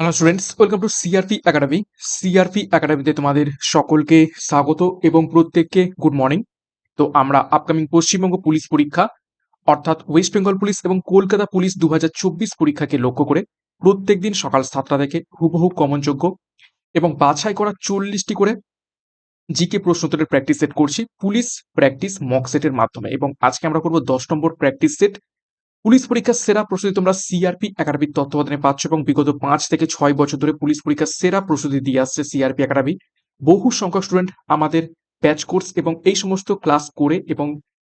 Hello students welcome to CRP Academy CRP একাডেমিতে তোমাদের সকলকে স্বাগত এবং প্রত্যেককে গুড মর্নিং তো আমরা আপকামিং পশ্চিমবঙ্গ পুলিশ পরীক্ষা, অর্থাৎ ওয়েস্ট বেঙ্গল পুলিশ এবং কলকাতা পুলিশ দু পরীক্ষাকে লক্ষ্য করে প্রত্যেকদিন সকাল সাতটা থেকে হুবহু কমনযোগ্য এবং বাছাই করা চল্লিশটি করে জিকে প্রশ্নোত্তরের প্র্যাকটিস সেট করছি পুলিশ প্র্যাকটিস মক সেটের মাধ্যমে এবং আজকে আমরা করব দশ নম্বর প্র্যাকটিস সেট পুলিশ পরীক্ষার সেরা প্রস্তুতি তোমরা সিআরপি একাডেমির তত্ত্বাবধানে পাচ্ছ এবং বিগত পাঁচ থেকে ছয় বছর ধরে পুলিশ পরীক্ষার সেরা প্রস্তুতি দিয়ে আসছে সিআরপি একাডেমি বহু সংখ্যক স্টুডেন্ট আমাদের ব্যাচ কোর্স এবং এই সমস্ত ক্লাস করে এবং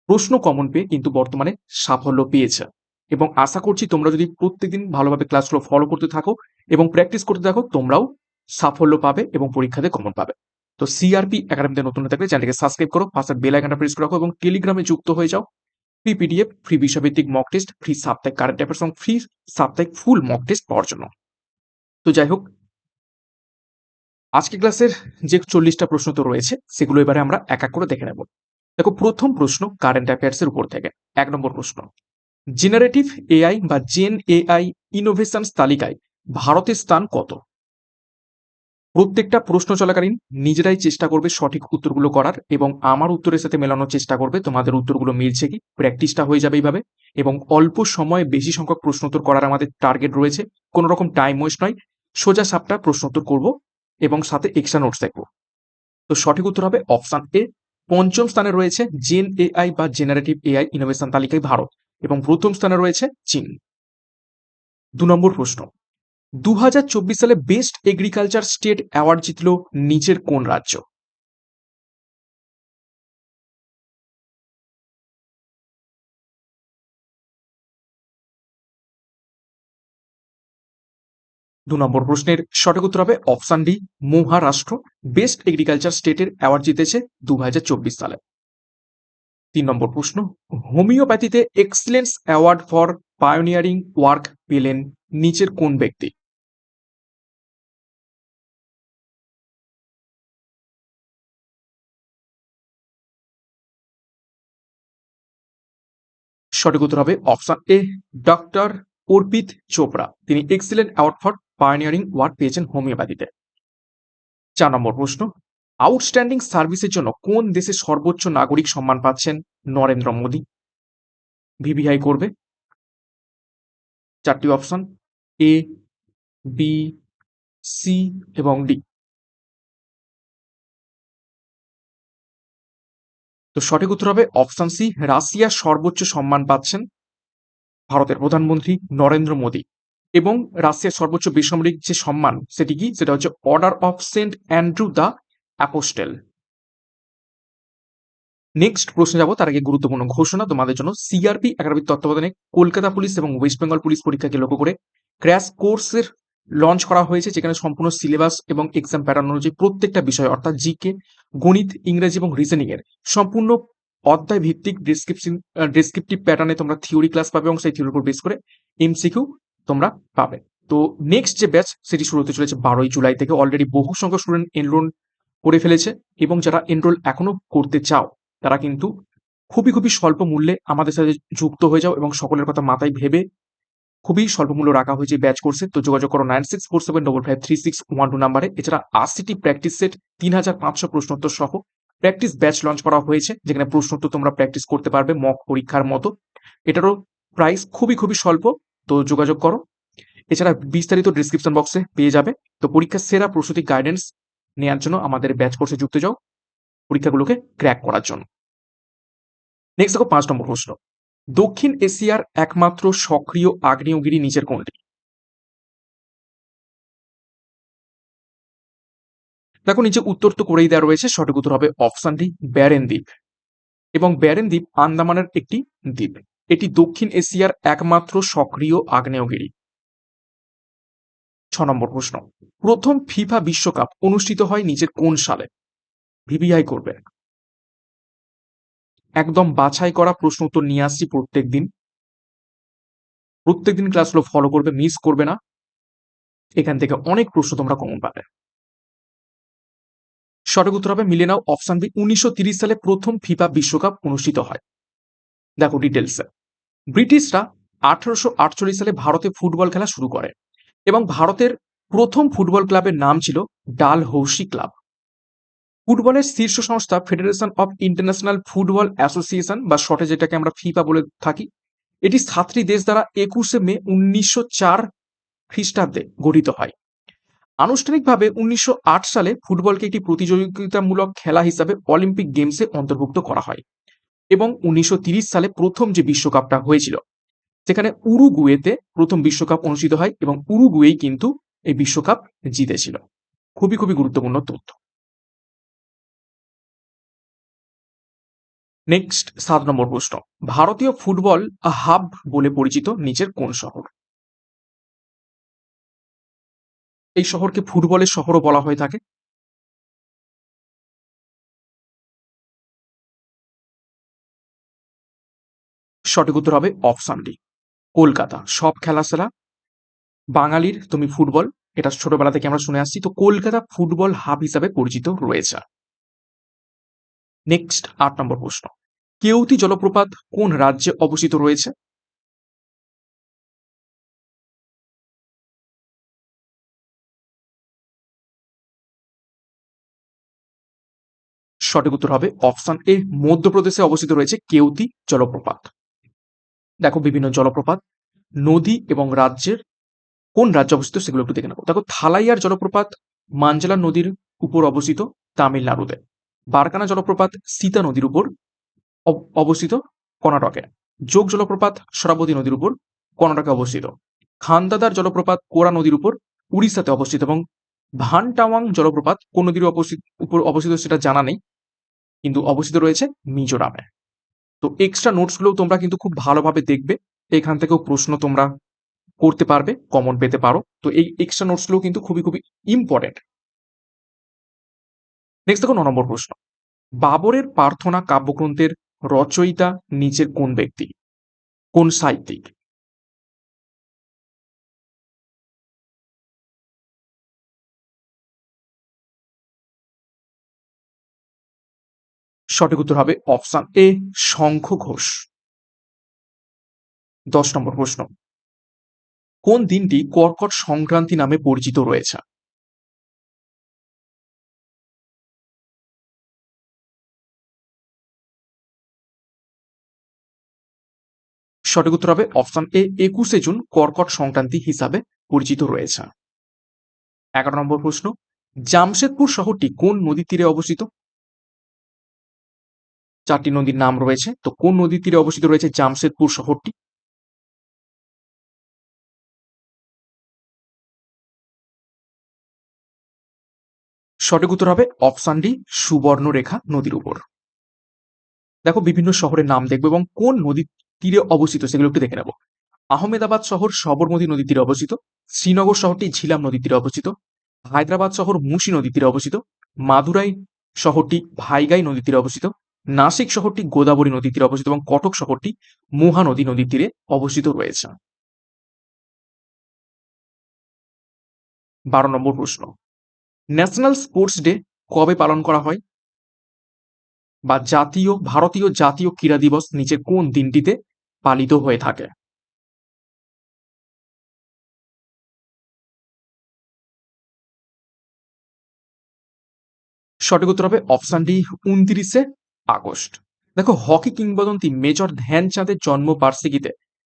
প্রশ্ন কমন পেয়ে কিন্তু বর্তমানে সাফল্য পেয়েছে। এবং আশা করছি তোমরা যদি প্রত্যেকদিন ভালোভাবে ক্লাসগুলো ফলো করতে থাকো এবং প্র্যাকটিস করতে থাকো, তোমরাও সাফল্য পাবে এবং পরীক্ষাতে কমন পাবে। তো সিআরপি একাডেমিতে নতুন থাকলে চ্যানেলকে সাবস্ক্রাইব করো পাশের বেল আইকনটা প্রেস করে রাখো এবং টেলিগ্রামে যুক্ত হয়ে যাও। ফ্রি পিডিএফ ফ্রি বিষয়ভিত্তিক মক টেস্ট ফ্রি সাপ্তাহিক কারেন্ট অ্যাফেয়ার্স এবং ফ্রি সাপ্তাহিক ফুল মক টেস্ট পাওয়ার জন্য। তো যাই হোক আজকে ক্লাসের যে চল্লিশটা প্রশ্ন তো রয়েছে, সেগুলো এবারে আমরা এক এক করে দেখে নেব। দেখো, প্রথম প্রশ্ন কারেন্ট অ্যাফেয়ার্সের উপর থেকে, এক নম্বর প্রশ্ন। জেনারেটিভ এআই বা জেন এআই ইনোভেশনস তালিকায় ভারতের স্থান কত? প্রত্যেকটা প্রশ্ন চলাকালীন নিজেরাই চেষ্টা করবে সঠিক উত্তরগুলো করার এবং আমার উত্তরের সাথে মেলানোর চেষ্টা করবে। তোমাদের উত্তরগুলো মিলছে কি? প্র্যাকটিসটা হয়ে যাবে এইভাবে এবং অল্প সময়ে বেশি সংখ্যক প্রশ্নোত্তর করার আমাদের টার্গেট রয়েছে। কোনো রকম টাইম ওয়েস্ট নয়। সোজা সাপটা প্রশ্নোত্তর করব এবং সাথে এক্সট্রা নোটস দেখব। তো সঠিক উত্তর হবে অপশান এ। পঞ্চম স্থানে রয়েছে জেন এআই বা জেনারেটিভ এআই ইনোভেশন তালিকায় ভারত এবং প্রথম স্থানে রয়েছে চীন। দু নম্বর প্রশ্ন। দু হাজার চব্বিশ সালে বেস্ট এগ্রিকালচার স্টেট অ্যাওয়ার্ড জিতল নিচের কোন রাজ্য? দু নম্বর প্রশ্নের সঠিক উত্তর হবে option D, Maharashtra. Best agriculture স্টেটের অ্যাওয়ার্ড জিতেছে দু হাজার চব্বিশ সালে। তিন নম্বর প্রশ্ন, হোমিওপ্যাথিতে excellence award for pioneering work পেলেন নিচের কোন ব্যক্তি? সঠিক উত্তর হবে অপশন এ, ডক্টর অর্পিত চোপড়া। তিনি excellent award for pioneering word পেয়েছেন হোমিওপ্যাথিতে। চার নম্বর প্রশ্ন আউটস্ট্যান্ডিং সার্ভিসের জন্য কোন দেশে সর্বোচ্চ নাগরিক সম্মান পাচ্ছেন নরেন্দ্র মোদী? ভিভিআই করবে। চারটি অপশন, এ, বি, সি এবং ডি। তো সঠিক উত্তর হবে অপশন সি, রাশিয়া সর্বোচ্চ সম্মান পাচ্ছেন ভারতের প্রধানমন্ত্রী নরেন্দ্র মোদী এবং রাশিয়ার সর্বোচ্চ বেসামরিক যে সম্মান, সেটি কি? সেটা হচ্ছে Order of Saint Andrew the Apostle next প্রশ্ন যাব, তার আগে গুরুত্বপূর্ণ ঘোষণা, তোমাদের জন্য সিআরপি একাডেমির তত্ত্বাবধানে কলকাতা পুলিশ এবং ওয়েস্ট বেঙ্গল পুলিশ পরীক্ষাকে লক্ষ্য করে ক্র্যাশ কোর্সের লঞ্চ করা হয়েছে, যেখানে সম্পূর্ণ সিলেবাস এবং এক্সাম প্যাটার্ন অনুযায়ী প্রত্যেকটা বিষয়, অর্থাৎ জিকে গণিত, ইংরেজি এবং রিজনিং এর সম্পূর্ণ অধ্যায় ভিত্তিক ডিসক্রিপশন ডিসক্রিপটিভ প্যাটার্নে তোমরা থিওরি ক্লাস পাবে এবং সেই থিওরির উপর বেস করে এমসিকিউ তোমরা পাবে। তো নেক্সট যে ব্যাচ সেটি শুরু হতে চলেছে বারোই জুলাই থেকে অলরেডি বহু সংখ্যক স্টুডেন্ট এনরোল করে ফেলেছে এবং যারা এনরোল এখনও করতে চাও, তারা কিন্তু খুবই খুবই স্বল্প মূল্যে আমাদের সাথে যুক্ত হয়ে যাও এবং সকলের কথা মাথায় ভেবে খুবই স্বল্প মূল্য রাখা হয়েছে ব্যাচ কোর্সে তো যোগাযোগ করো nine six four seven double five three six one two নাম্বারে এছাড়া আশিটি প্র্যাকটিস সেট তিন হাজার পাঁচশো প্রশ্নোত্তর সহ প্র্যাকটিস ব্যাচ লঞ্চ করা হয়েছে, যেখানে প্রশ্নোত্তর তোমরা প্র্যাকটিস করতে পারবে মক পরীক্ষার মতো। এটারও প্রাইস খুবই খুবই স্বল্প, তো যোগাযোগ করো। এছাড়া বিস্তারিত ডিসক্রিপশন বক্সে পেয়ে যাবে। তো পরীক্ষার সেরা প্রস্তুতি গাইডেন্স নেওয়ার জন্য আমাদের ব্যাচ কোর্সে যুক্ত যাও পরীক্ষাগুলোকে ক্র্যাক করার জন্য। নেক্সট দেখো পাঁচ নম্বর প্রশ্ন। দক্ষিণ এশিয়ার একমাত্র সক্রিয় আগ্নেয়গিরি নিচের কোনটি দেখো, নিচে উত্তর তো করেই দেওয়া রয়েছে, সঠিক উত্তর হবে অপশন ডি, ব্যারেন দ্বীপ। এবং ব্যারেন দ্বীপ আন্দামানের একটি দ্বীপ। এটি দক্ষিণ এশিয়ার একমাত্র সক্রিয় আগ্নেয়গিরি। ছ নম্বর প্রশ্ন। প্রথম ফিফা বিশ্বকাপ অনুষ্ঠিত হয় নিচের কোন সালে? ভিভিআই করবে। একদম বাছাই করা প্রশ্ন উত্তর নিয়ে আসছি প্রত্যেক দিন প্রত্যেক দিন ক্লাসগুলো ফলো করবে মিস করবে না। এখান থেকে অনেক প্রশ্ন তোমরা কমন পাবে। সঠিক উত্তর হবে মিলে নাও অপশন বি উনিশশো সালে প্রথম ফিফা বিশ্বকাপ অনুষ্ঠিত হয়। দেখো ডিটেলসে ব্রিটিশরা আঠারোশো আটচল্লিশ সালে ভারতে ফুটবল খেলা শুরু করে এবং ভারতের প্রথম ফুটবল ক্লাবের নাম ছিল ডালহৌসি ক্লাব ফুটবলের শীর্ষ সংস্থা Federation of International Football Association বা শর্টে যেটাকে আমরা ফিফা বলে থাকি, এটি সাতটি দেশ দ্বারা একুশে মে উনিশশো চার খ্রিস্টাব্দে গঠিত হয়। আনুষ্ঠানিকভাবে উনিশশো আট সালে ফুটবলকে একটি প্রতিযোগিতামূলক খেলা হিসাবে অলিম্পিক গেমসে অন্তর্ভুক্ত করা হয় এবং উনিশশো সালে প্রথম যে বিশ্বকাপটা হয়েছিল, সেখানে উরুগুয়েতে প্রথম বিশ্বকাপ অনুষ্ঠিত হয় এবং উরুগুয়েই কিন্তু এই বিশ্বকাপ জিতেছিল। খুবই খুবই গুরুত্বপূর্ণ তথ্য। নেক্সট সাত নম্বর প্রশ্ন। ভারতীয় ফুটবল হাব বলে পরিচিত নিচের কোন শহর? এই শহরকে ফুটবলের শহরও বলা হয়ে থাকে। সঠিক উত্তর হবে অপশন ডি কলকাতা, সব খেলা সেলা বাঙালির, তুমি ফুটবল, এটা ছোটবেলা থেকে আমরা শুনে আসছি। তো কলকাতা ফুটবল হাব হিসাবে পরিচিত রয়েছে। নেক্সট আট নম্বর প্রশ্ন। কেউতি জলপ্রপাত কোন রাজ্যে অবস্থিত রয়েছে? সঠিক উত্তর হবে অপশন এ, মধ্যপ্রদেশে অবস্থিত রয়েছে কেউতি জলপ্রপাত। দেখো বিভিন্ন জলপ্রপাত, নদী এবং রাজ্যের কোন রাজ্যে অবস্থিত সেগুলো একটু দেখে নেব। দেখো থালাইয়ার জলপ্রপাত মাঞ্জালা নদীর উপর অবস্থিত তামিলনাড়ুতে। বারকানা জলপ্রপাত সীতা নদীর উপর অবস্থিত কর্ণাটকে। যোগ জলপ্রপাত সরাবতী নদীর উপর, কর্ণাটকে অবস্থিত। খান্দাদার জলপ্রপাত কোরা নদীর উপর, উড়িষ্যাতে অবস্থিত এবং ভানটাওয়াং জলপ্রপাত কোন নদীর অবস্থিত উপর অবস্থিত সেটা জানা নেই, কিন্তু অবস্থিত রয়েছে মিজোরামে। তো এক্সট্রা নোটসগুলোও তোমরা কিন্তু খুব ভালোভাবে দেখবে, এখান থেকেও প্রশ্ন তোমরা করতে পারবে কমন পেতে পারো। তো এই এক্সট্রা নোটসগুলো কিন্তু খুবই খুবই ইম্পর্টেন্ট নেক্সট দেখো ন নম্বর প্রশ্ন। বাবরের প্রার্থনা কাব্যগ্রন্থের রচয়িতা নিচের কোন ব্যক্তি? কোন সাহিত্যিক? সঠিক উত্তর হবে অপশন এ, শঙ্খ ঘোষ। দশ নম্বর প্রশ্ন। কোন দিনটি কর্কট সংক্রান্তি নামে পরিচিত রয়েছে? সঠিক উত্তর হবে অপশন এ, একুশে জুন কর্কট সংক্রান্তি হিসাবে পরিচিত রয়েছে। এগারো নম্বর প্রশ্ন, জামশেদপুর শহরটি কোন নদীর তীরে অবস্থিত? চারটি নদীর নাম রয়েছে, তো কোন নদীর তীরে অবস্থিত রয়েছে জামশেদপুর শহরটি? সঠিক উত্তর হবে অপশান ডি, সুবর্ণরেখা নদীর উপর। দেখো বিভিন্ন শহরের নাম দেখব এবং কোন নদীর তীরে অবস্থিত, সেগুলো একটু দেখে নেব। আহমেদাবাদ শহর সবরমতী নদীর তীরে অবস্থিত, শ্রীনগর শহরটি ঝিলাম নদীর তীরে অবস্থিত, হায়দ্রাবাদ শহর মুসি নদীর তীরে অবস্থিত, মাদুরাই শহরটি ভাইগাই নদীর তীরে অবস্থিত, নাসিক শহরটি গোদাবরী নদীর তীরে অবস্থিত এবং কটক শহরটি মহানদী নদীর তীরে অবস্থিত রয়েছে। বারো নম্বর প্রশ্ন, ন্যাশনাল স্পোর্টস ডে কবে পালন করা হয়? বা জাতীয়, ভারতীয় জাতীয় ক্রীড়া দিবস নিচে কোন দিনটিতে পালিত হয়ে থাকে। সঠিক উত্তর হবে অপশন ডি উনত্রিশে আগস্ট। দেখো, হকি কিংবদন্তি মেজর ধ্যানচাঁদের জন্মবার্ষিকীতে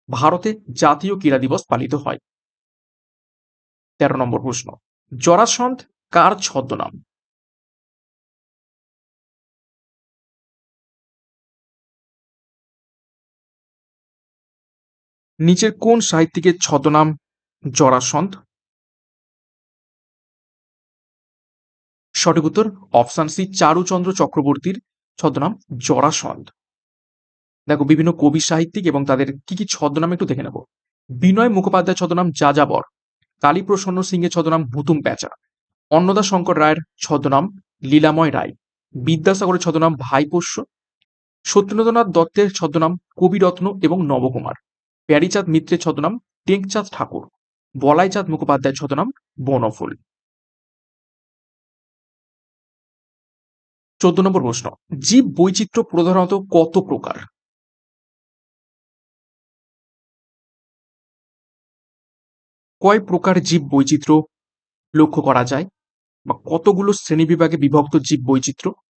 ভারতে জাতীয় ক্রীড়া দিবস পালিত হয়। তেরো নম্বর প্রশ্ন, জরাসন্ধ কার ছদ্মনাম? নিচের কোন সাহিত্যিকের ছদ্মনাম জরাসন্ধ? সঠিক উত্তর, অপশান সি, চারুচন্দ্র চক্রবর্তীর ছদ্মনাম জরাসন্ধ। দেখো, বিভিন্ন কবি সাহিত্যিক এবং তাদের কি কি ছদ্মনাম একটু দেখে নেব। বিনয় মুখোপাধ্যায় ছদ্মনাম যাযাবর, কালীপ্রসন্ন সিংহের ছদ্মনাম হুতুম প্যাচা, অন্নদা শঙ্কর রায়ের ছদ্মনাম লীলাময় রায়, বিদ্যাসাগরের ছদ্মনাম ভাইপোষ্য, সত্যেন্দ্রনাথ দত্তের ছদ্মনাম কবিরত্ন এবং নবকুমার। প্যারিচাঁদ মিত্রের ছদ্মনাম টেকচাঁদ ঠাকুর। বলাইচাঁদ মুখোপাধ্যায়ের ছদ্মনাম, বনফুল। চোদ্দ নম্বর প্রশ্ন। জীব বৈচিত্র্য প্রধানত কত প্রকার? কয় প্রকার জীব বৈচিত্র্য লক্ষ্য করা যায়? বা কতগুলো শ্রেণীবিভাগে বিভক্ত জীব বৈচিত্র্য?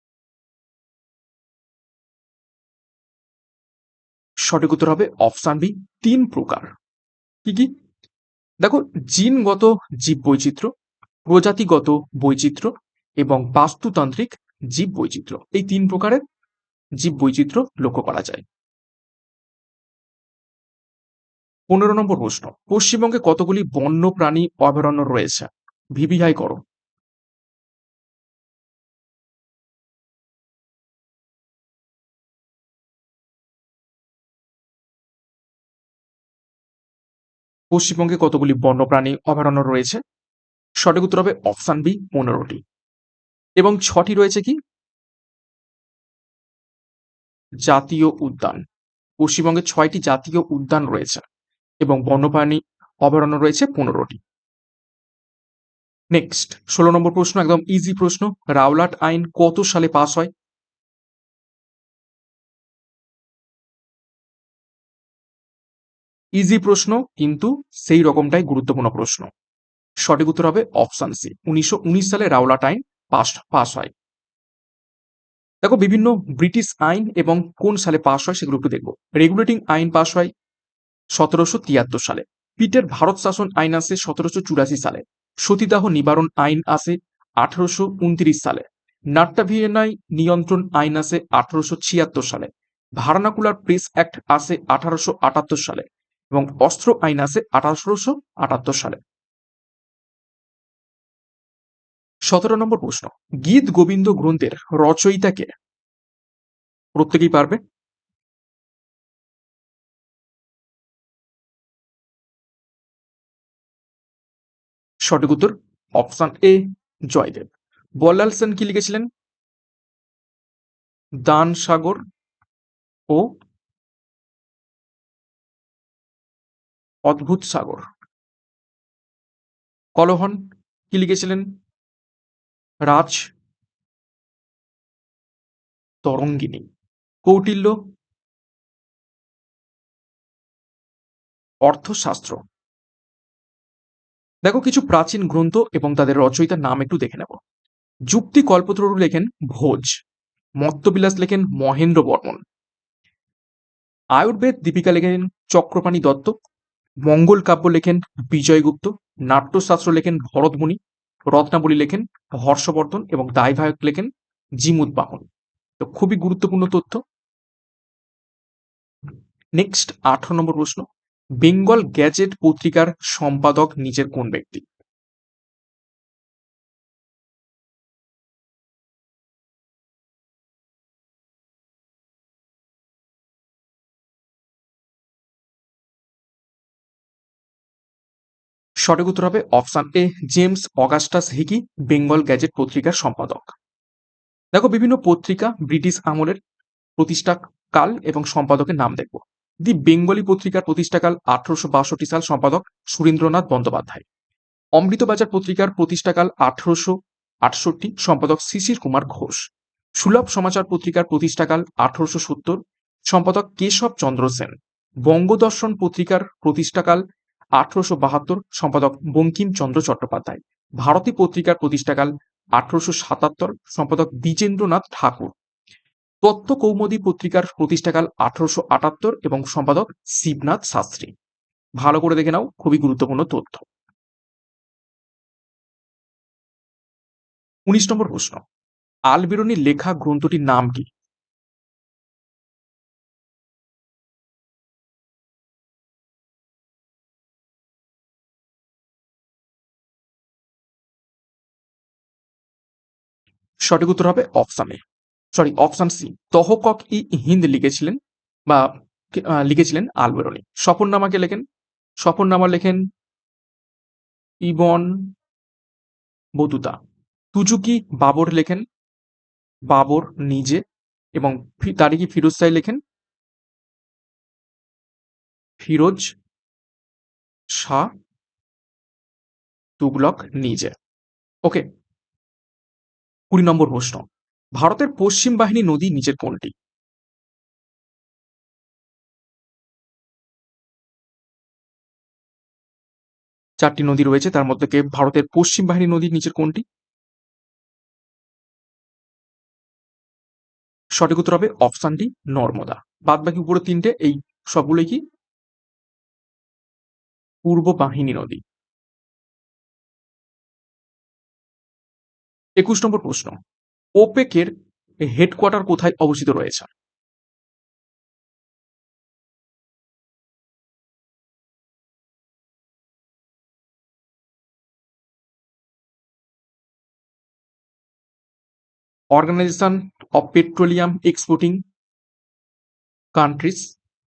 সঠিক উত্তর হবে অপশান বি তিন প্রকার। কি কি? দেখো, জিনগত জীব বৈচিত্র্য প্রজাতিগত বৈচিত্র্য এবং বাস্তুতান্ত্রিক জীব বৈচিত্র্য এই তিন প্রকারের জীব বৈচিত্র্য লক্ষ্য করা যায়। পনেরো নম্বর প্রশ্ন, পশ্চিমবঙ্গে কতগুলি বন্য প্রাণী অভয়ারণ্য রয়েছে? ভিভিআই করো। পশ্চিমবঙ্গে কতগুলি বন্যপ্রাণী অভয়ারণ্য রয়েছে? সঠিক উত্তর হবে অপশান বি, পনেরোটি। এবং ছটি রয়েছে কি? জাতীয় উদ্যান। পশ্চিমবঙ্গে ছয়টি জাতীয় উদ্যান রয়েছে এবং বন্যপ্রাণী অভয়ারণ্য রয়েছে পনেরোটি। নেক্সট ষোলো নম্বর প্রশ্ন, একদম ইজি প্রশ্ন। রাওলাট আইন কত সালে পাস হয়? ইজি প্রশ্ন, কিন্তু সেই রকমটাই গুরুত্বপূর্ণ প্রশ্ন। সঠিক উত্তর হবে অপশান সি উনিশশো সালে রাওলাট আইন পাস পাস হয়। দেখো বিভিন্ন ব্রিটিশ আইন এবং কোন সালে পাস হয় সেগুলো একটু দেখব। রেগুলেটিং আইন পাস হয় সতেরোশো তিয়াত্তর সালে। পিটের ভারত শাসন আইন আসে সতেরোশো চুরাশি সালে। সতীদাহ নিবারণ আইন আসে আঠারোশো উনত্রিশ সালে। নাট্যাভিনয় নিয়ন্ত্রণ আইন আসে আঠারোশো ছিয়াত্তর সালে। ভার্নাকুলার প্রেস অ্যাক্ট আসে আঠারোশো আটাত্তর সালে। এবং অস্ত্র আইন আসে আঠারোশো আটাত্তর সালে। সতেরো নম্বর প্রশ্ন, গীত গোবিন্দ গ্রন্থের রচয়িতাকে প্রত্যেকেই পারবে? সঠিক উত্তর, অপশন এ, জয়দেব। বল্লাল সেন কি লিখেছিলেন? দান সাগর ও অদ্ভুত সাগর। কলহন, কি লিখেছিলেন? রাজ তরঙ্গিনী। কৌটিল্য? অর্থশাস্ত্র। দেখো, কিছু প্রাচীন গ্রন্থ এবং তাদের রচয়িতার নাম একটু দেখে নেব। যুক্তি কল্পতরু লেখেন ভোজ, মত্তবিলাস লেখেন মহেন্দ্র বর্মন, আয়ুর্বেদ দীপিকা লেখেন চক্রপাণী দত্ত মঙ্গল কাব্য লেখেন বিজয়গুপ্ত নাট্যশাস্ত্র লেখেন ভরতমণি রত্নাবলী লেখেন হর্ষবর্ধন এবং দায়ভায়ক লেখেন জিমুদ বাহন তো খুবই গুরুত্বপূর্ণ তথ্য। নেক্সট আঠারো নম্বর প্রশ্ন। বেঙ্গল গ্যাজেট পত্রিকার সম্পাদক নিজের কোন ব্যক্তি? সঠিক উত্তর হবে option A, James Augustus Hicky, Bengal Gazette পত্রিকার সম্পাদক। দেখো, বিভিন্ন পত্রিকা ব্রিটিশ আমলের প্রতিষ্ঠা কাল এবং সম্পাদকের নাম দেখব। দি বেঙ্গলি পত্রিকার প্রতিষ্ঠাকাল আঠারোশো বাষট্টি সাল সম্পাদক সুরেন্দ্রনাথ বন্দ্যোপাধ্যায়। অমৃতবাজার পত্রিকার প্রতিষ্ঠাকাল আঠারোশো আটষট্টি সম্পাদক শিশির কুমার ঘোষ। সুলভ সমাচার পত্রিকার প্রতিষ্ঠাকাল আঠারোশো সত্তর সম্পাদক কেশব চন্দ্র সেন। বঙ্গদর্শন পত্রিকার প্রতিষ্ঠাকাল আঠারোশো বাহাত্তর সম্পাদক বঙ্কিমচন্দ্র চট্টোপাধ্যায়। ভারতী পত্রিকার প্রতিষ্ঠাকাল আঠারোশো সাতাত্তর সম্পাদক দ্বিজেন্দ্রনাথ ঠাকুর। তত্ত্ব কৌমদী পত্রিকার প্রতিষ্ঠাকাল আঠারোশো আটাত্তর এবং সম্পাদক শিবনাথ শাস্ত্রী। ভালো করে দেখে নাও, খুবই গুরুত্বপূর্ণ তথ্য। উনিশ নম্বর প্রশ্ন। আলবেরনির লেখা গ্রন্থটির নাম কি? সঠিক উত্তর হবে option A. Sorry, option C. Tahqiq i Hind লিখেছিলেন বা লিখেছিলেন আলবেরনি। নামাকে লেখেন। নামা লেখেন ইবন বতুতা। তুজুকি বাবর লেখেন। বাবর নিজে এবং তারিখি ফিরোজ সাই লেখেন। ফিরোজ শাহ তুগলক নিজে। ওকে কুড়ি নম্বর প্রশ্ন। ভারতের পশ্চিম বাহিনী নদী নিচের কোনটি? চারটি নদী রয়েছে, তার মধ্যে ভারতের পশ্চিম বাহিনী নদীর নিচের কোনটি? সঠিক উত্তর হবে অপশন ডি, নর্মদা। বাদ বাকি উপরে তিনটে, এই সবগুলোই কি? পূর্ব বাহিনী নদী। একুশ নম্বর প্রশ্ন ওপেকের হেডকোয়ার্টার কোথায় অবস্থিত রয়েছে? Organization of Petroleum Exporting Countries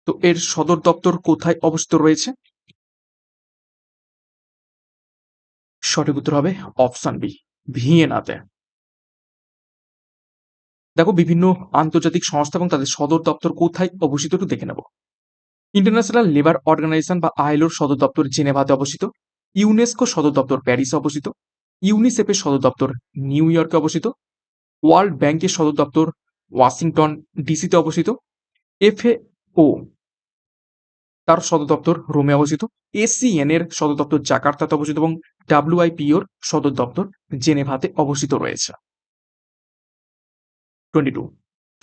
তো এর সদর দপ্তর কোথায় অবস্থিত রয়েছে? সঠিক উত্তর হবে অপশন বি। ভিয়েনাতে দেখো, বিভিন্ন আন্তর্জাতিক সংস্থা এবং তাদের সদর দপ্তর কোথায় অবস্থিত একটু দেখে নেব। ইন্টারন্যাশনাল লেবার অর্গানাইজেশন বা আইলোর সদর দপ্তর জেনেভাতে অবস্থিত। ইউনেস্কো সদর দপ্তর প্যারিসে অবস্থিত। ইউনিসেফের সদর দপ্তর নিউ ইয়র্কে অবস্থিত। ওয়ার্ল্ড ব্যাংকের সদর দপ্তর ওয়াশিংটন ডিসিতে অবস্থিত। এফএও তার সদর দপ্তর রোমে অবস্থিত। এসিএন এর সদর দপ্তর জাকার্তাতে অবস্থিত এবং ডাব্লিউআইপিওর সদর দপ্তর জেনেভাতে অবস্থিত রয়েছে। Twenty two,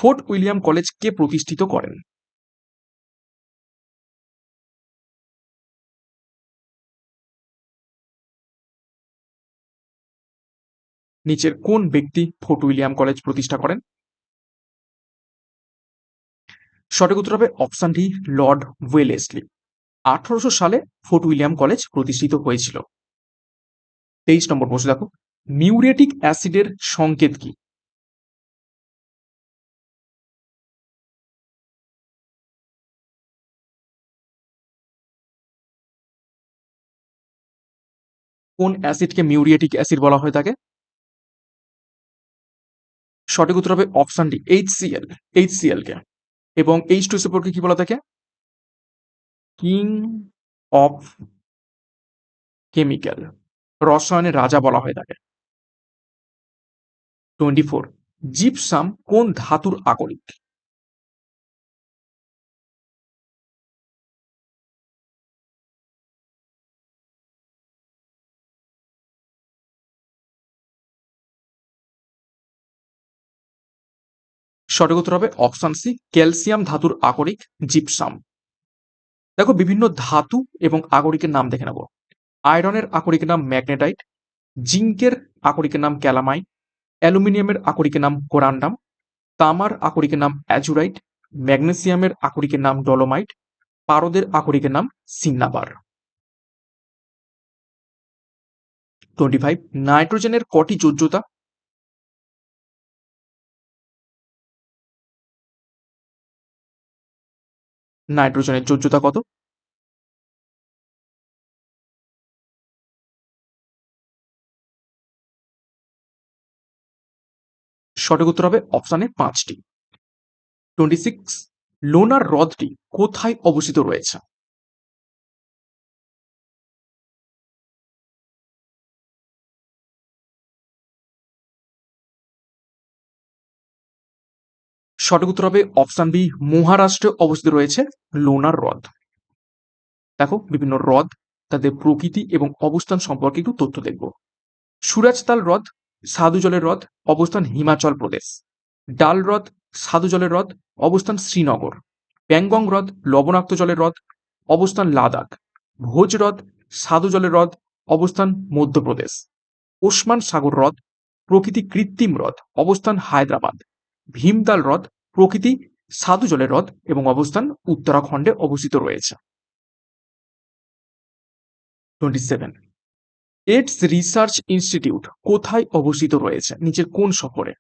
Fort William College কে প্রতিষ্ঠিত করেন? নিচের কোন ব্যক্তি ফোর্ট উইলিয়াম কলেজ প্রতিষ্ঠা করেন? সঠিক উত্তর হবে অপশন ডি লর্ড ওয়েলেসলি। আঠারোশো সালে ফোর্ট উইলিয়াম কলেজ প্রতিষ্ঠিত হয়েছিল। তেইশ নম্বর প্রশ্ন, দেখো মিউরেটিক অ্যাসিডের সংকেত কি? কোন অ্যাসিডকে মিউরিয়েটিক অ্যাসিড বলা হয়ে থাকে সঠিক উত্তর হবে option D, H CL H CL কে। এবং এইচ টু সম্পর্কে কি বলা থাকে কিং অফ কেমিক্যাল। রসায়নের রাজা বলা হয়ে থাকে। টোয়েন্টি ফোর জিপসাম কোন ধাতুর আকরিক সঠিক উত্তর হবে অপশন সি, ক্যালসিয়াম ধাতুর আকরিক জিপসাম দেখো বিভিন্ন ধাতু এবং আকরিকের নাম দেখে নেব। আয়রনের আকরিকের নাম ম্যাগনেটাইট, জিঙ্কের আকরিকের নাম ক্যালামাইট, অ্যালুমিনিয়ামের আকরিকের নাম কোরান্ডাম, তামার আকরিকের নাম অ্যাজুরাইট, ম্যাগনেসিয়ামের আকরিকের নাম ডলোমাইট, পারদের আকরিকের নাম সিন্নাবার। টোয়েন্টি ফাইভ, নাইট্রোজেনের কটি যোজ্যতা? নাইট্রোজেনের যোজ্যতা কত? সঠিক উত্তর হবে অপশানে পাঁচটি। টোয়েন্টি সিক্স লোনার হ্রদটি কোথায় অবস্থিত রয়েছে? সঠিক উত্তর হবে অপশান বি, মহারাষ্ট্রে অবস্থিত রয়েছে লোনার হ্রদ। দেখো, বিভিন্ন হ্রদ, তাদের প্রকৃতি এবং অবস্থান সম্পর্কে একটু তথ্য দেখব। সুরাজতাল হ্রদ সাধু জলের হ্রদ অবস্থান হিমাচল প্রদেশ। ডাল হ্রদ সাধু জলের হ্রদ অবস্থান শ্রীনগর। প্যাংগং হ্রদ লবণাক্ত জলের হ্রদ অবস্থান লাদাখ। ভোজ হ্রদ সাধু জলের হ্রদ অবস্থান মধ্যপ্রদেশ। ওসমান সাগর হ্রদ প্রকৃতি কৃত্রিম হ্রদ অবস্থান হায়দ্রাবাদ। ভীমতাল হ্রদ প্রকৃতি সাধু জলের হ্রদ এবং অবস্থান উত্তরাখণ্ডে অবস্থিত রয়েছে। Twenty seven AIDS research institute কোথায় অবস্থিত রয়েছে? নিচের কোন শহরে?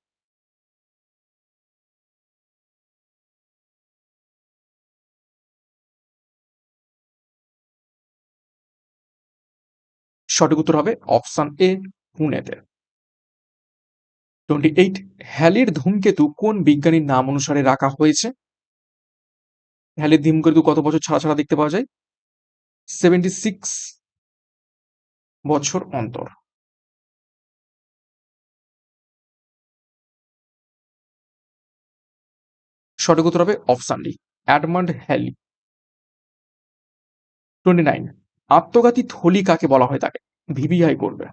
সঠিক উত্তর হবে অপশন এ, পুনেতে। টোয়েন্টি এইট হ্যালির ধূমকেতু কোন বিজ্ঞানীর নাম অনুসারে রাখা হয়েছে? হ্যালির ধূমকেতু কত বছর ছাড়া ছাড়া দেখতে পাওয়া যায়? সেভেন্টি সিক্স বছর অন্তর। সঠিক উত্তর হবে option D, Edmund Halley. Twenty nine, আত্মঘাতী থলি কাকে বলা হয় তাকে? ভিভিআই করবে।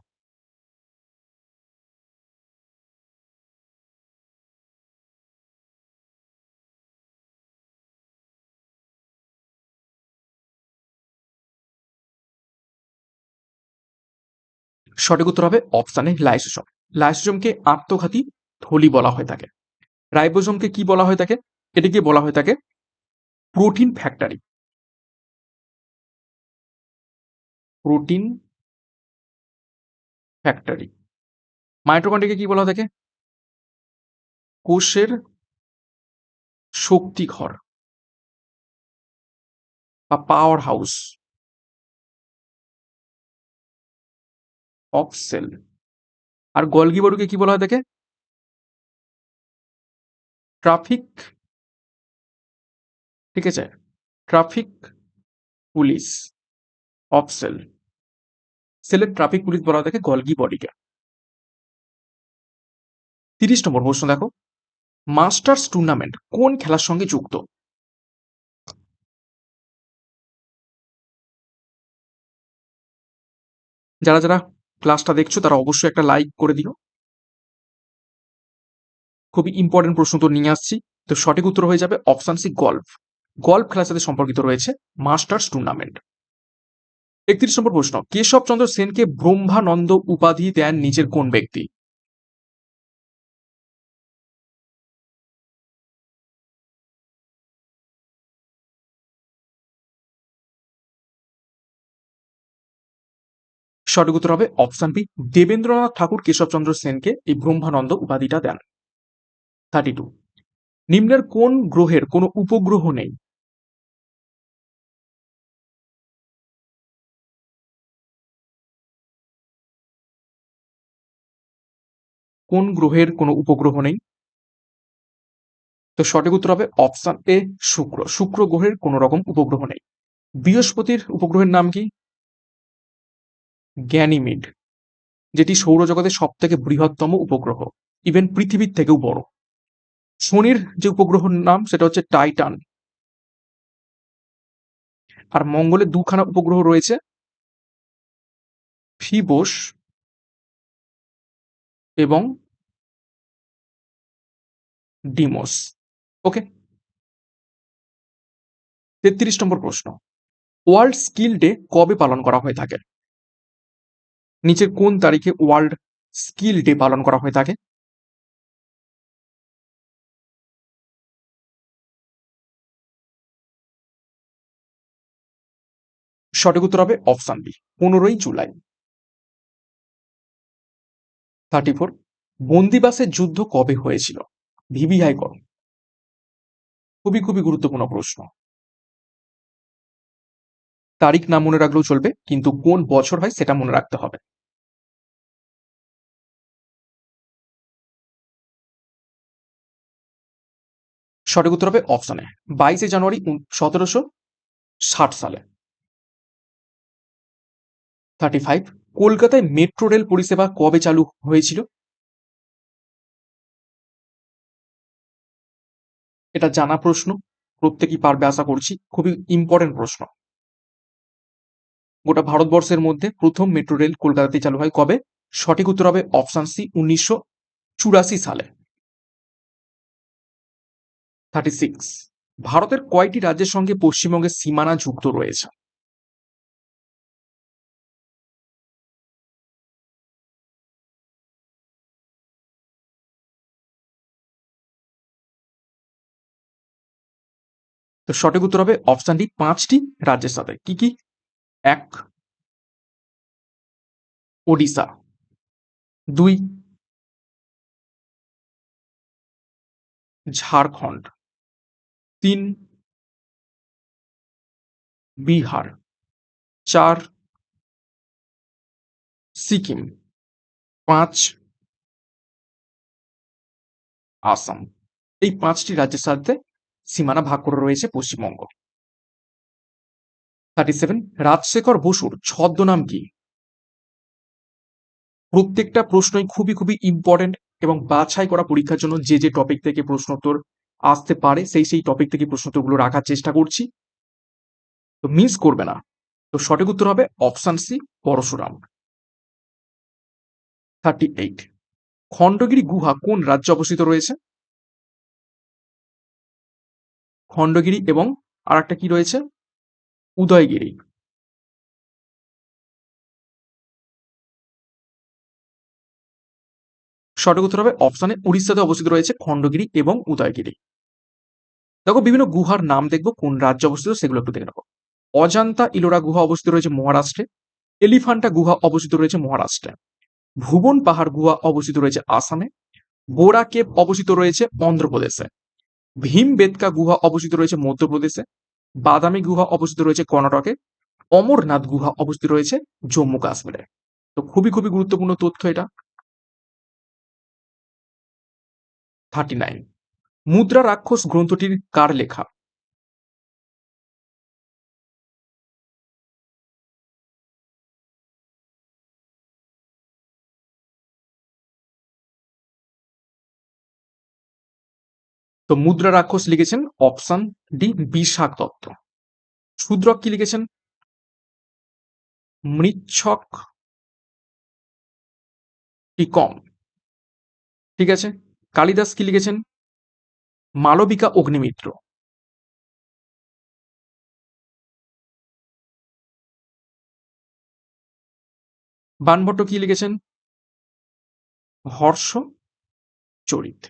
সঠিক উত্তর হবে অপশানে লাইসোজোম লাইসোজোমকে আত্মঘাতী থলি বলা হয় থাকে। রাইবোজোমকে কি বলা হয় থাকে? এটিকে বলা হয় থাকে প্রোটিন ফ্যাক্টরি প্রোটিন ফ্যাক্টরি মাইটোকন্ড্রিয়াকে কি বলা থাকে? কোষের শক্তি ঘর বা পাওয়ার হাউস অফ সেল আর গলগি বড়ুকে কি বলা হয় থাকে ট্রাফিক ঠিক আছে? ট্রাফিক পুলিশ অফ সেল সেলের ট্রাফিক পুলিশ বলা থাকে গলগি বডিকে। তিরিশ নম্বর প্রশ্ন দেখো। মাস্টার্স টুর্নামেন্ট কোন খেলার সঙ্গে যুক্ত? যারা যারা ক্লাসটা দেখছ, তারা অবশ্যই একটা লাইক করে দিও খুবই ইম্পর্টেন্ট প্রশ্ন তো নিয়ে আসছি। তো সঠিক উত্তর হয়ে যাবে অপশান সি গল্ফ গল্ফ খেলার সাথে সম্পর্কিত রয়েছে মাস্টার্স টুর্নামেন্ট একত্রিশ নম্বর প্রশ্ন, কেশবচন্দ্র সেনকে ব্রহ্মানন্দ উপাধি দেন নিজের কোন ব্যক্তি? সঠিক উত্তর হবে অপশন বি দেবেন্দ্রনাথ ঠাকুর কেশবচন্দ্র সেনকে এই ব্রহ্মানন্দ উপাধিটা দেন। থার্টি টু নিম্নের কোন গ্রহের কোনো উপগ্রহ নেই? কোন গ্রহের কোনো উপগ্রহ নেই? তো সঠিক উত্তর হবে অপশন এ শুক্র। শুক্র গ্রহের কোনো রকম উপগ্রহ নেই। বৃহস্পতির উপগ্রহের নাম কি? গ্যানিমিড যেটি সৌরজগতের সব থেকে বৃহত্তম উপগ্রহ ইভেন পৃথিবীর থেকেও বড়। শনির যে উপগ্রহর নাম, সেটা হচ্ছে টাইটান। আর মঙ্গলের দুখানা উপগ্রহ রয়েছে, ফিবোস এবং ডিমোস। ওকে? তেত্রিশ নম্বর প্রশ্ন, ওয়ার্ল্ড স্কিল ডে কবে পালন করা হয়ে থাকে? নিচের কোন তারিখে ওয়ার্ল্ড স্কিল ডে পালন করা হয়ে থাকে সঠিক উত্তর হবে অপশন বি, পনেরোই জুলাই। থার্টি ফোর বন্দিবাসের যুদ্ধ কবে হয়েছিল? ভিভিআই করো খুবই খুবই গুরুত্বপূর্ণ প্রশ্ন। তারিখ না মনে রাখলেও চলবে, কিন্তু কোন বছর হয় সেটা মনে রাখতে হবে। সঠিক উত্তর হবে অপশনে বাইশে জানুয়ারি সতেরোশো ষাট সালে। থার্টি ফাইভ কলকাতায় মেট্রো রেল পরিষেবা কবে চালু হয়েছিল? এটা জানা প্রশ্ন, প্রত্যেকেই পারবে আশা করছি, খুবই ইম্পর্টেন্ট প্রশ্ন। গোটা ভারতবর্ষের মধ্যে প্রথম মেট্রো রেল কলকাতাতে চালু হয় কবে? সঠিক উত্তর হবে অপশন সি উনিশশো চুরাশি সালে। থার্টি সিক্স ভারতের কয়টি রাজ্যের সঙ্গে পশ্চিমবঙ্গের সীমানা যুক্ত রয়েছে? তো সঠিক উত্তর হবে অপশন ডি পাঁচটি রাজ্যের সাথে। কি কি? এক, ওডিশা। দুই, ঝাড়খণ্ড। তিন বিহার, চার সিকিম, পাঁচ আসাম। এই পাঁচটি রাজ্যের সাথে সীমানা ভাগ করে রয়েছে পশ্চিমবঙ্গ। থার্টি সেভেন রাজশেখর বসুর ছদ্মনাম কি? প্রত্যেকটা প্রশ্নই খুবই খুবই ইম্পর্টেন্ট এবং বাছাই করা পরীক্ষার জন্য যে যে টপিক থেকে প্রশ্নোত্তর আসতে পারে, সেই সেই টপিক থেকে প্রশ্নোত্তরগুলো রাখার চেষ্টা করছি। তো মিস করবে না। তো সঠিক উত্তর হবে option C Parashuram. Thirty eight Khandagiri গুহা কোন রাজ্যে অবস্থিত রয়েছে? খণ্ডগিরি এবং আর একটা কি রয়েছে? উদয়গিরি। সঠিক উত্তর হবে অপশানে উড়িষ্যাতে অবস্থিত রয়েছে খণ্ডগিরি এবং উদয়গিরি। দেখো, বিভিন্ন গুহার নাম দেখব, কোন রাজ্যে অবস্থিত সেগুলো একটু দেখে নেব। অজান্তা ইলোরা গুহা অবস্থিত রয়েছে মহারাষ্ট্রে এলিফান্টা গুহা অবস্থিত রয়েছে মহারাষ্ট্রে, ভুবন পাহাড় গুহা অবস্থিত রয়েছে আসামে, বোরা কেপ অবস্থিত রয়েছে অন্ধ্রপ্রদেশে ভীম বেদকা গুহা অবস্থিত রয়েছে মধ্যপ্রদেশে, বাদামি গুহা অবস্থিত রয়েছে কর্ণাটকে, অমরনাথ গুহা অবস্থিত রয়েছে জম্মু কাশ্মীরে। তো খুবই খুবই গুরুত্বপূর্ণ তথ্য এটা। Thirty nine. মুদ্রা রাক্ষস গ্রন্থটির কার লেখা? তো মুদ্রা রাক্ষস লিখেছেন অপশন ডি বিশাখ দত্ত। শূদ্রক কি লিখেছেন? মৃচ্ছক কম। ঠিক আছে? কালিদাস কি লিখেছেন? মালবিকা অগ্নিমিত্র। বানভট্ট কি লিখেছেন? হর্ষ চরিত।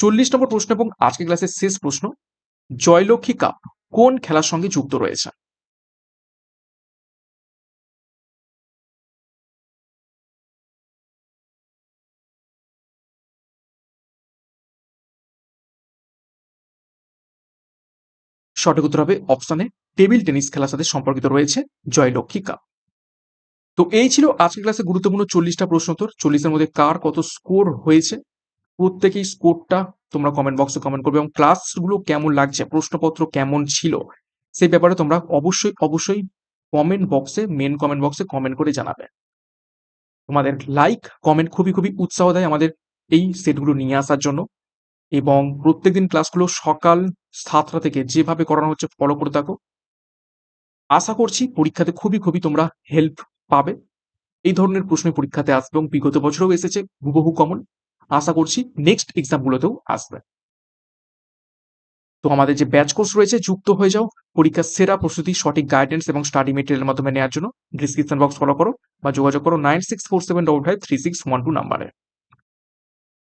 চল্লিশ নম্বর প্রশ্ন এবং আজকে ক্লাসের শেষ প্রশ্ন, জয়লক্ষ্মী কাপ কোন খেলার সঙ্গে যুক্ত রয়েছে সঠিক উত্তর হবে অপশানে টেবিল টেনিস খেলার সাথে সম্পর্কিত রয়েছে জয়লক্ষ্মী কাপ তো এই ছিল আজকের ক্লাসে গুরুত্বপূর্ণ চল্লিশটা প্রশ্ন উত্তর। চল্লিশের মধ্যে কার কত স্কোর হয়েছে? প্রত্যেকেই স্কোরটা তোমরা কমেন্ট বক্সে কমেন্ট করবে এবং ক্লাসগুলো কেমন লাগছে, প্রশ্নপত্র কেমন ছিল, সেই ব্যাপারে তোমরা অবশ্যই অবশ্যই কমেন্ট বক্সে মেন কমেন্ট বক্সে কমেন্ট করে জানাবে। তোমাদের লাইক কমেন্ট খুবই খুবই উৎসাহ দেয় আমাদের এই সেটগুলো নিয়ে আসার জন্য। এবং প্রত্যেকদিন ক্লাসগুলো সকাল সাতটা থেকে যেভাবে করানো হচ্ছে ফলো করে থাকো আশা করছি পরীক্ষাতে খুবই খুবই তোমরা হেল্প পাবে। এই ধরনের প্রশ্ন পরীক্ষাতে আসবে এবং বিগত বছরেও এসেছে, হুবহু কমন আশা করছি নেক্সট এক্সামগুলোতেও আসবে। তো আমাদের যে ব্যাচ কোর্স রয়েছে, যুক্ত হয়ে যাও। পরীক্ষার সেরা প্রস্তুতি, সঠিক গাইডেন্স এবং স্টাডি মেটেরিয়ালের মাধ্যমে নেওয়ার জন্য ডিসক্রিপশন বক্স ফলো করো বা যোগাযোগ করো nine six four seven double five three six one two নাম্বারে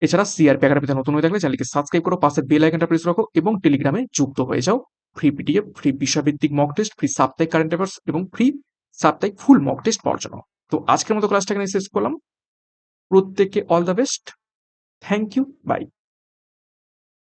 এছাড়া সিআরপি একাডেমিতে নতুন হয়ে থাকলে চ্যানেলকে সাবস্ক্রাইব করো, পাশে বেল আইকনটা প্রেস রাখো এবং টেলিগ্রামে যুক্ত হয়ে যাও। ফ্রি পিডিএফ ফ্রি বিষয়ভিত্তিক মক টেস্ট ফ্রি সাপ্তাহিক কারেন্ট অ্যাফেয়ার্স এবং ফ্রি সাপ্তাহিক ফুল মক টেস্ট পাওয়ার জন্য। তো আজকের মতো ক্লাসটা এখানে শেষ করলাম। প্রত্যেককে all the best thank you bye